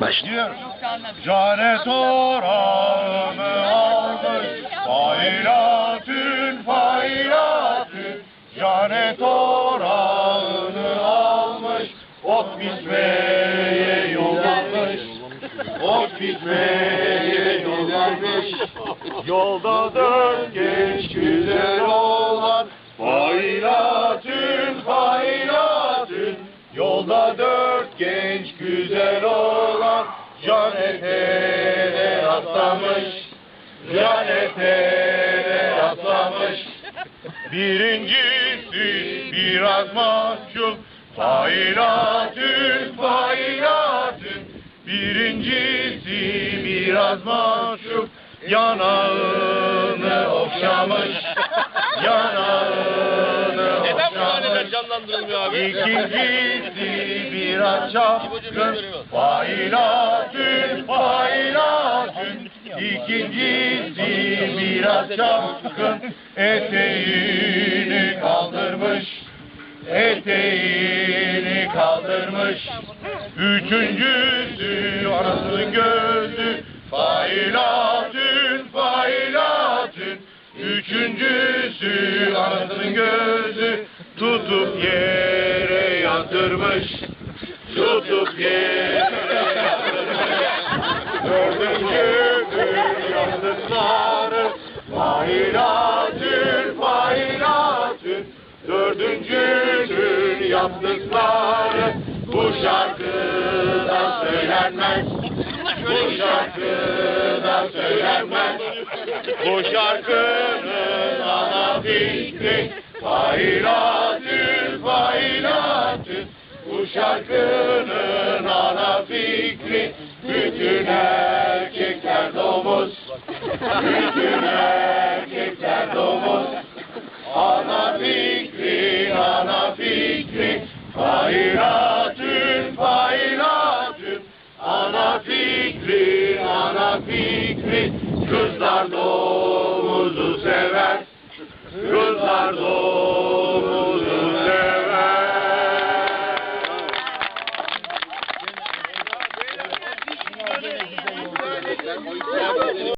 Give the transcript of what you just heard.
Başlıyor. Cane toranı almış Failatün failatün Cane toranı almış Ot bitmeye yollanmış. Ot bitmeye yollanmış. Yolda dört genç güzel olan Failatün failatün Yolda dört genç güzel olan Canete rastlamış Canete rastlamış. Birincisi biraz mahcup Failatün failatün. Birincisi biraz mahcup Yanağını okşamış Yanağını Neden bu okşamış. canlandırılmıyor abi? İkincisi çapkın Failatün failatün İkincisi biraz çapkın Eteğini kaldırmış. Eteğini kaldırmış. Üçüncüsü arası gözü Failatün failatün Üçüncüsü arasının gözü tutup yere yatırmış. Tutup yere yatırmış. Dördüncüsü yastıkları failatün failatün. Dördüncünün yaptıkları bu şarkıda söylenmez. Bu şarkıda söylenmez. Bu şarkının ana fikri failatün. Bu şarkının ana fikri bütün erkekler domuz. Bütün erkekler domuz. Ana fikri, ana fikri Failatün, failatün Ana fikri, ana fikri Kızlar domuzu sever Kızlar domuzu Yeah.